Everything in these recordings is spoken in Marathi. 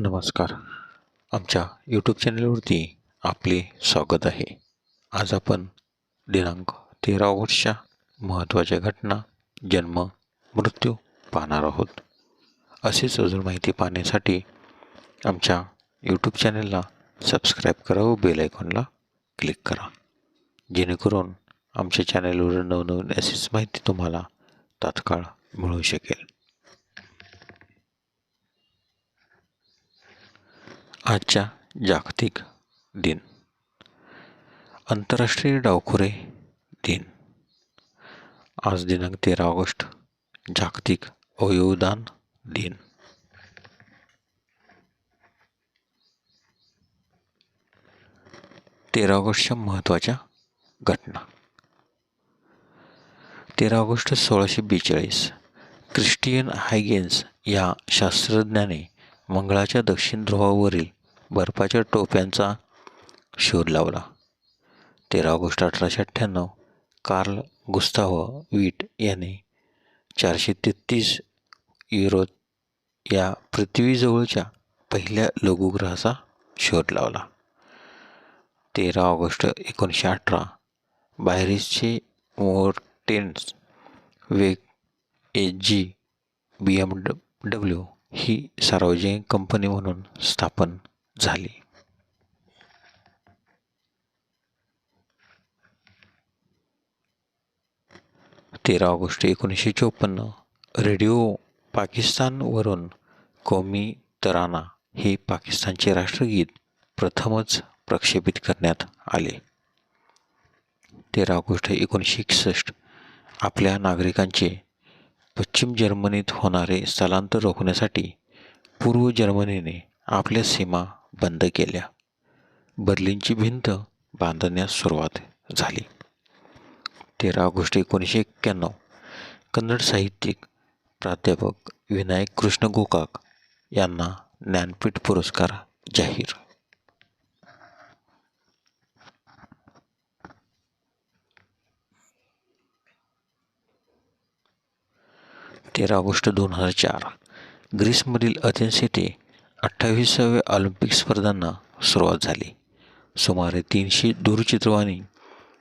नमस्कार. आमच्या यूट्यूब चॅनलवरती आपले स्वागत आहे. आज आपण दिनांक तेरा ऑगस्टच्या महत्त्वाच्या घटना जन्म मृत्यू पाहणार आहोत. असेच अजून माहिती पाहण्यासाठी आमच्या यूट्यूब चॅनलला सबस्क्राईब करा व बेल आयकॉनला क्लिक करा. जेणेकरून आमच्या चॅनलवर नवनवीन असेच माहिती तुम्हाला तात्काळ मिळू शकेल. आजच्या जागतिक दिन. आंतरराष्ट्रीय डावखुरे दिन. आज दिनांक तेरा ऑगस्ट जागतिक अवयवदान दिन. तेरा ऑगस्टच्या महत्त्वाच्या घटना. तेरा ऑगस्ट सोळाशे बेचाळीस क्रिस्टियन हायगेन्स या शास्त्रज्ञाने मंगळाच्या दक्षिण ध्रुवावरील बर्फाच्या टोप्यांचा शोध लावला. तेरा ऑगस्ट अठराशे अठ्ठ्याण्णव कार्ल गुस्ताव वीट याने चारशे तेहतीस युरो या पृथ्वीजवळच्या पहिल्या लघुग्रहाचा शोध लावला. तेरा ऑगस्ट एकोणीसशे अठरा बायरिसचे मोर्टेन्स वेग एच जी बी एम ड डब्ल्यू ही सार्वजनिक कंपनी म्हणून स्थापन झाली. तेरा ऑगस्ट एकोणीसशे चोपन्न रेडिओ पाकिस्तानवरून कौमी तराना हे पाकिस्तानचे राष्ट्रगीत प्रथमच प्रक्षेपित करण्यात आले. तेरा ऑगस्ट एकोणीसशे एकसष्ट आपल्या नागरिकांचे पश्चिम जर्मनीत होणारे स्थलांतर रोखण्यासाठी पूर्व जर्मनीने आपल्या सीमा बंद केल्या. बर्लिनची भिंत बांधण्यास सुरुवात झाली. तेरा ऑगस्ट एकोणीसशे एक्क्याण्णव कन्नड साहित्यिक प्राध्यापक विनायक कृष्ण गोकाक यांना ज्ञानपीठ पुरस्कार जाहीर. तेरा ऑगस्ट दोन हजार चार ग्रीसमधील अथेन्स येथे अठ्ठावीसाव्या ऑलिम्पिक स्पर्धांना सुरुवात झाली. सुमारे तीनशे दूरचित्रवाणी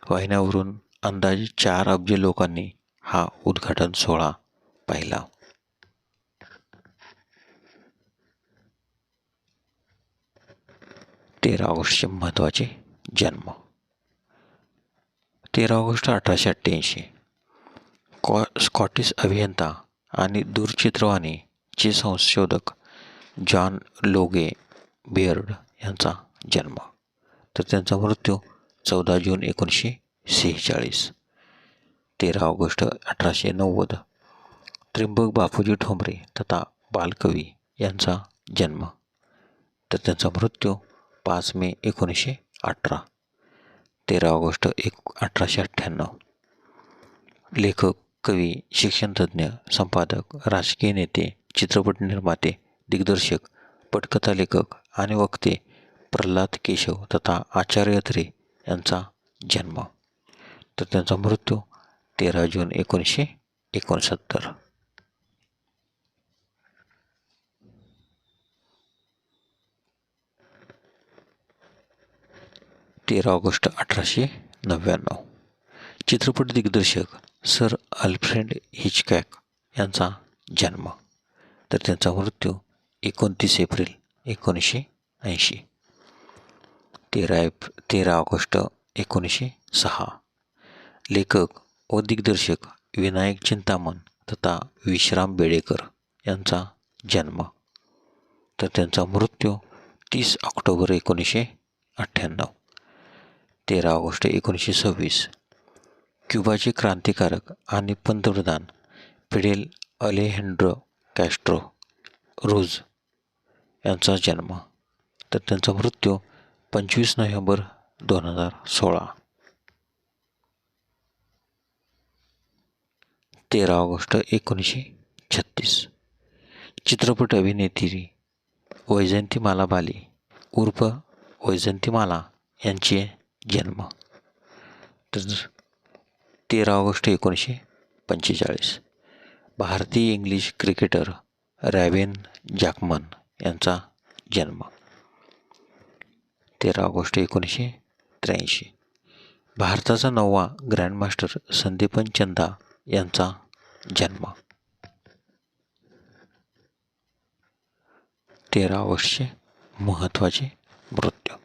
वाहिन्यावरून अंदाजे चार अब्ज लोकांनी हा उद्घाटन सोहळा पाहिला. तेरा ऑगस्टचे महत्त्वाचे जन्म. तेरा ऑगस्ट अठराशे अठ्ठ्याऐंशी. कॉ स्कॉटिश अभियंता आणि दूरचित्रवाणीचे संशोधक जॉन लोगे बियर्ड यांचा जन्म. तर त्यांचा मृत्यू चौदा जून एकोणीसशे सेहेचाळीस तेरा ऑगस्ट अठराशे नव्वद. त्र्यंबक बापूजी ठोंबरे तथा बालकवी यांचा जन्म. तर त्यांचा मृत्यू पाच मे एकोणीसशे अठरा तेरा ऑगस्ट एक अठराशे अठ्ठ्याण्णव. लेखक कवी शिक्षणतज्ज्ञ संपादक राजकीय नेते चित्रपट निर्माते दिग्दर्शक पटकथा लेखक आणि वक्ते प्रल्हाद केशव तथा आचार्य अत्रे यांचा जन्म. तर त्यांचा मृत्यू तेरा जून एकोणीसशे एकोणसत्तर. तेरा ऑगस्ट अठराशे नव्याण्णव. चित्रपट दिग्दर्शक सर अल्फ्रेड हिचकॅक यांचा जन्म. तर त्यांचा मृत्यू एकोणतीस एप्रिल एकोणीसशे ऐंशी. तेरा एप तेरा ऑगस्ट एकोणीसशे सहा. लेखक व दिग्दर्शक विनायक चिंतामण तथा विश्राम बेडेकर यांचा जन्म. तर त्यांचा मृत्यू तीस ऑक्टोबर एकोणीसशे अठ्ठ्याण्णव. तेरा ऑगस्ट एकोणीसशे सव्वीस. क्युबाचे क्रांतिकारक आणि पंतप्रधान पिडेल अलेहेंड्रो कॅस्ट्रो रोज यांचा जन्म तर त्यांचा मृत्यू पंचवीस नोव्हेंबर दोन हजार सोळा. तेरा ऑगस्ट एकोणीसशे छत्तीस. चित्रपट अभिनेत्री वैजंतीमाला बाली उर्फ वैजंतीमाला यांचे जन्म. तर तेरा ऑगस्ट एकोणीसशे पंचेचाळीस. भारतीय इंग्लिश क्रिकेटर रॅवेन जॅकमन यांचा जन्म तेरा ऑगस्ट एकोणीसशे त्र्याऐंशी. भारताचा नववा ग्रँडमास्टर संदीपन चंदा यांचा जन्म. तेरा ऑगस्टचे महत्त्वाचे मृत्यू.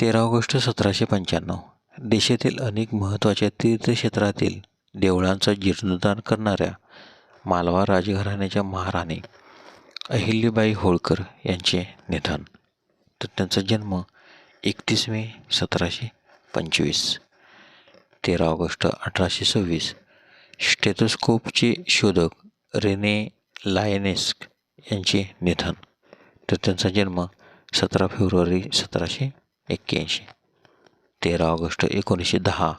तेरा ऑगस्ट सतराशे पंच्याण्णव. देशातील अनेक महत्त्वाच्या तीर्थक्षेत्रातील देवळांचा जीर्णोद्धार करणाऱ्या मालवा राजघराण्याच्या महाराणी अहिल्याबाई होळकर यांचे निधन. तर त्यांचा जन्म एकतीस मे सतराशे पंचवीस तेरा ऑगस्ट अठराशे सव्वीस. स्टेथोस्कोपचे शोधक रेने लायनेस्क यांचे निधन. तर त्यांचा जन्म सतरा फेब्रुवारी सतराशे एक्क्याऐंशी तेरा ऑगस्ट एकोणीसशे दहा.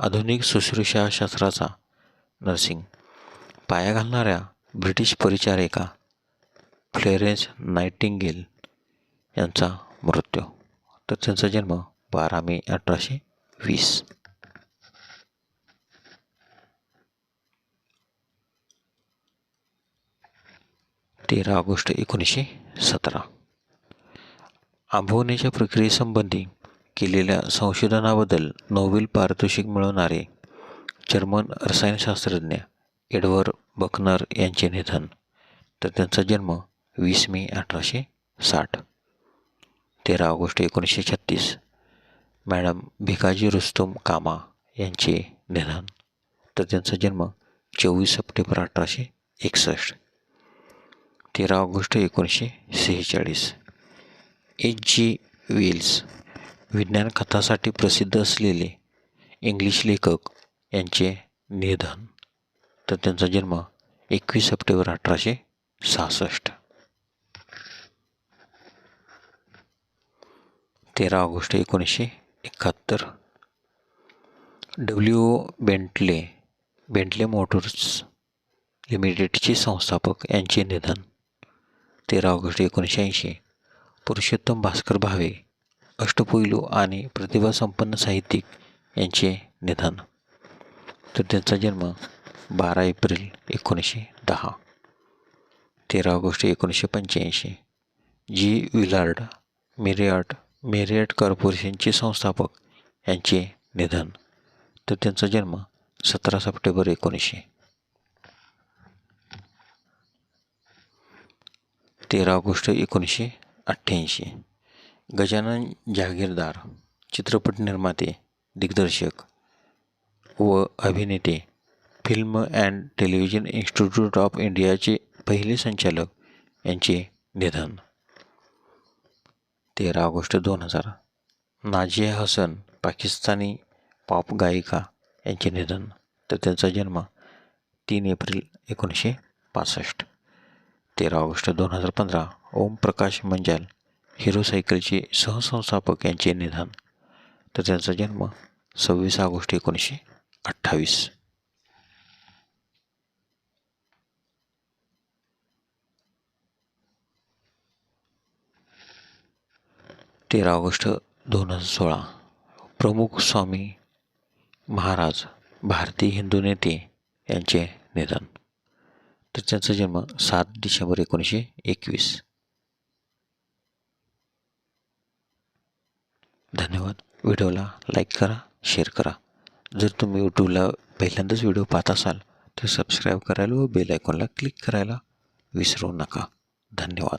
आधुनिक शुश्रूषा शास्त्राचा नर्सिंग. पाया घालणाऱ्या ब्रिटिश परिचारिका फ्लेरेन्स नायटिंगेल यांचा मृत्यू. तर त्यांचा जन्म बारा मे अठराशे वीस. तेरा ऑगस्ट एकोणीसशे सतरा. आंबवण्याच्या प्रक्रियेसंबंधी केलेल्या संशोधनाबद्दल नोबेल पारितोषिक मिळवणारे जर्मन रसायनशास्त्रज्ञ एडवर्ड बकनर यांचे निधन. तर त्यांचा जन्म वीस मे अठराशे साठ. तेरा ऑगस्ट एकोणीसशे छत्तीस. मॅडम भिकाजी रुस्तुम कामा यांचे निधन. तर त्यांचा जन्म चोवीस सप्टेंबर अठराशे एकसष्ट. तेरा ऑगस्ट एकोणीसशे सेहेचाळीस. एच. जी. वेल्स विज्ञान कथासाठी प्रसिद्ध असलेले इंग्लिश लेखक यांचे निधन. तर त्यांचा जन्म एकवीस सप्टेंबर अठराशे सहासष्ट. तेरा ऑगस्ट एकोणीसशे एकाहत्तर. डब्ल्यू बेंटले बेंटले मोटर्स लिमिटेडचे संस्थापक यांचे निधन तेरा ऑगस्ट एकोणीसशे ऐंशी. पुरुषोत्तम भास्कर भावे अष्टपैलू आणि प्रतिभासंपन्न साहित्यिक यांचे निधन. तर त्यांचा जन्म बारा एप्रिल एकोणीसशे दहा. तेरा ऑगस्ट एकोणीसशे पंच्याऐंशी. जी विलार्ड मेरियाट मेरियट कॉर्पोरेशनचे संस्थापक यांचे निधन. तर त्यांचा जन्म सतरा सप्टेंबर एकोणीसशे तेरा ऑगस्ट एकोणीसशे अठ्ठ्याऐंशी. गजानन जहागीरदार चित्रपट निर्माते दिग्दर्शक व अभिनेते film and television institute of इंडियाचे पहिले संचालक यांचे निधन. तेरा ऑगस्ट दोन हजार. नाजिया हसन पाकिस्तानी पॉप गायिका यांचे निधन तर त्यांचा जन्म तीन एप्रिल एकोणीसशे पासष्ट. तेरा ऑगस्ट दोन हजार पंधरा ओम प्रकाश मंजाल हिरो सायकलचे सहसंस्थापक यांचे निधन तर त्यांचा जन्म सव्वीस ऑगस्ट एकोणीसशे अठ्ठावीस. तेरा ऑगस्ट दोन हजार सोळा. प्रमुख स्वामी महाराज भारतीय हिंदू नेते यांचे निधन. तर त्यांचा जन्म सात डिसेंबर एकोणीसशे एकवीस. धन्यवाद. व्हिडिओला लाईक करा शेअर करा. जर तुम्ही यूट्यूबला पहिल्यांदाच व्हिडिओ पाहत असाल तर सबस्क्राईब करायला व बेल आयकॉनला क्लिक करायला विसरू नका. धन्यवाद.